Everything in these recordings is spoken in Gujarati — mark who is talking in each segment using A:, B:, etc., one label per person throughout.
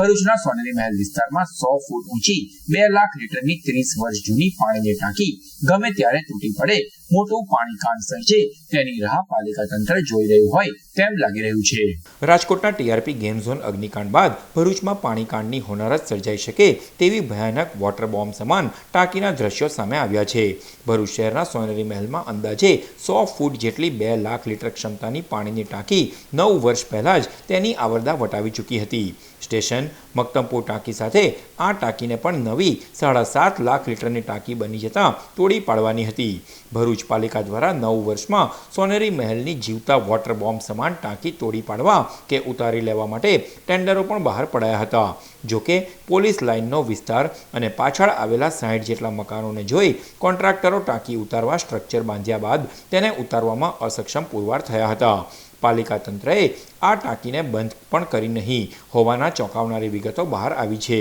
A: ભરૂચના સોનેરી મહેલ વિસ્તારમાં સો ફૂટ ઊંચી બે લાખ લીટરની ત્રીસ વર્ષ જૂની પાણીની ટાંકી ગમે ત્યારે તૂટી પડે મોટું પાણી કાન સર્જે, તેની રાહ પાલિકા તંત્ર જોઈ રહ્યું હોય તેમ લાગી રહ્યું છે. રાજકોટના ટીઆરપી ગેમ ઝોન અગ્નિકાંડ બાદ ભરૂચમાં પાણીકાંડની હોનારત સર્જાઈ શકે તેવી ભયાનક વોટર બોમ્બ સમાન ટાંકીના દ્રશ્યો સામે આવ્યા છે. ભરૂચ શહેરના સોનેરી મહેલમાં અંદાજે સો ફૂટ જેટલી બે લાખ લીટર ક્ષમતાની પાણીની ટાંકી નવ વર્ષ પહેલાં જ તેની આવરદા વટાવી ચૂકી હતી. સ્ટેશન મક્તમપુર ટાંકી સાથે આ ટાંકીને પણ નવી સાડા સાત લાખ લીટરની ટાંકી બની જતાં તોડી પાડવાની હતી. ભરૂચ પાલિકા દ્વારા નવ વર્ષમાં સોનેરી મહેલની જીવતા વોટર બોમ્બ સમાન ટાંકી તોડી પાડવા કે ઉતારી લેવા માટે ટેન્ડરો પણ બહાર પડાયા હતા. જોકે પોલીસ લાઇનનો વિસ્તાર અને પાછળ આવેલા સાહીઠ જેટલા મકાનોને જોઈ કોન્ટ્રાક્ટરો ટાંકી ઉતારવા સ્ટ્રક્ચર બાંધ્યા બાદ તેને ઉતારવામાં અસક્ષમ પુરવાર થયા હતા. પાલિકા તંત્રએ આ ટાંકીને બંધ પણ કરી નહીં. હોવાના ચોંકાવનારી વિગતો બહાર આવી છે.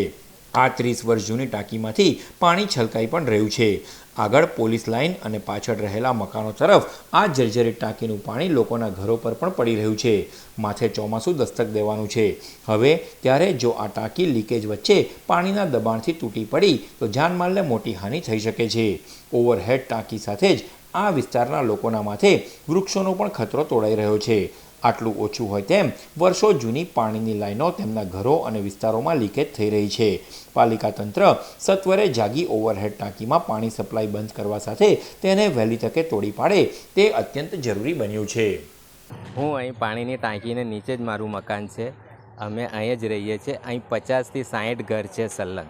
A: આ ત્રીસ વર્ષ જૂની ટાંકીમાંથી પાણી છલકાઈ પણ રહ્યું છે. આગળ પોલીસ લાઇન અને પાછળ રહેલા મકાનો તરફ આ જર્જરિત ટાંકીનું પાણી લોકોના ઘરો પર પણ પડી રહ્યું છે. માથે ચોમાસું દસ્તક દેવાનું છે. હવે ત્યારે જો આ ટાંકી લીકેજ વચ્ચે પાણીના દબાણથી તૂટી પડી, તો જાનમાલને મોટી હાનિ થઈ શકે છે. ઓવરહેડ ટાંકી સાથે જ આ વિસ્તારના લોકોના માથે વૃક્ષોનો પણ ખતરો તોડાઈ રહ્યો છે. આટલું ઓછું હોય તેમ વર્ષો જૂની પાણીની લાઈનો તેમના ઘરો અને વિસ્તારોમાં લીકેજ થઈ રહી છે. પાલિકા તંત્ર સત્વરે જાગી ઓવરહેડ ટાંકીમાં પાણી સપ્લાય બંધ કરવા સાથે તેને વહેલી તકે તોડી પાડે તે અત્યંત જરૂરી બન્યું છે.
B: હું અહીં પાણીની ટાંકીને નીચે જ મારું મકાન છે. અમે અહીં જ રહીએ છીએ. અહીં પચાસથી સાઠ ઘર છે સલંગ.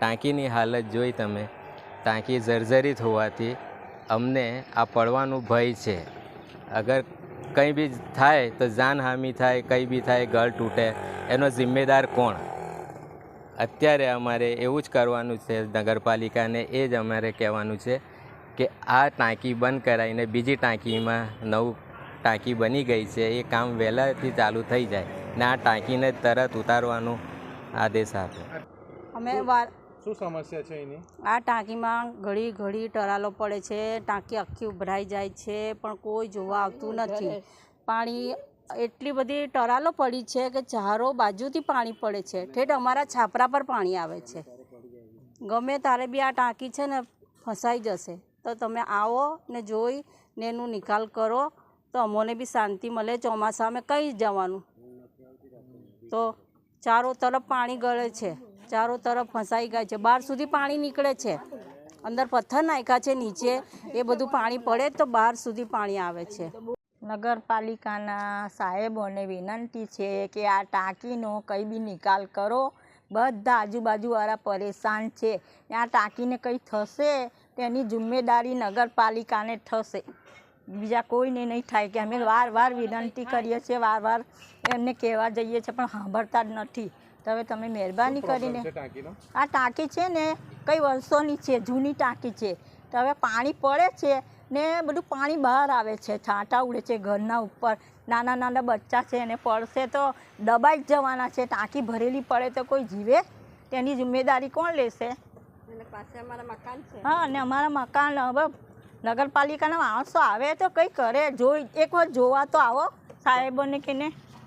B: ટાંકીની હાલત જોઈ તમે. ટાંકી જર્જરિત હોવાથી અમને આ પડવાનું ભય છે. અગર કંઈ બી થાય તો જાનહાનિ થાય, કંઈ બી થાય ઘર તૂટે, એનો જિમ્મેદાર કોણ? અત્યારે અમારે એવું જ કરવાનું છે નગરપાલિકાને, એ જ અમારે કહેવાનું છે કે આ ટાંકી બંધ કરાવીને બીજી ટાંકીમાં નવું ટાંકી બની ગઈ છે. એ કામ વહેલાથી ચાલુ થઈ જાય ને આ ટાંકીને તરત ઉતારવાનો આદેશ આપે.
C: અમે
D: શું સમસ્યા છે એની?
C: આ ટાંકીમાં ઘડી ઘડી ટરાલો પડે છે, ટાંકી આખી ઉભરાઈ જાય છે, પણ કોઈ જોવા આવતું નથી. પાણી, એટલી બધી ટરાલો પડી છે કે ચારો બાજુથી પાણી પડે છે. ઠેઠ અમારા છાપરા પર પાણી આવે છે. ગમે તારે બી આ ટાંકી છે ને ફસાઈ જશે. તો તમે આવો ને જોઈ ને એનું નિકાલ કરો. તો અમોને બી શાંતિ મળે, ચોમાસામાં કઈ જવાનું. તો ચારો તરફ પાણી ગળે છે. ચારો તરફ ફસાઈ ગયા છે. બહાર સુધી પાણી નીકળે છે. અંદર પથ્થર નાખ્યા છે નીચે. એ બધું પાણી પડે તો બહાર સુધી પાણી આવે છે.
E: નગરપાલિકાના સાહેબોને વિનંતી છે કે આ ટાંકીનો કંઈ બી નિકાલ કરો. બધા આજુબાજુવાળા પરેશાન છે. આ ટાંકીને કંઈ થશે? તેની જિમ્મેદારી નગરપાલિકાને થશે. બીજા કોઈને નહીં થાય કે અમે વાર વાર વિનંતી કરીએ છીએ વાર વાર એમને કહેવા જઈએ છીએ, પણ સાંભળતા જ નથી. તો હવે તમે મહેરબાની કરીને આ ટાંકી છે ને કઈ વર્ષોની છે? જૂની ટાંકી છે. તો હવે પાણી પડે છે ને બધું પાણી બહાર આવે છે. છાંટા ઉડે છે ઘરના ઉપર. નાના નાના બચ્ચા છે એને પડશે તો દબાઈ જ જવાના છે. ટાંકી ભરેલી પડે તો કોઈ જીવે તેની જિમ્મેદારી કોણ લેશે? હા અને અમારા મકાન હવે નગરપાલિકાના માણસો આવે તો કંઈ કરે? જોઈ એક વાર જોવા તો આવો સાહેબોને કે ને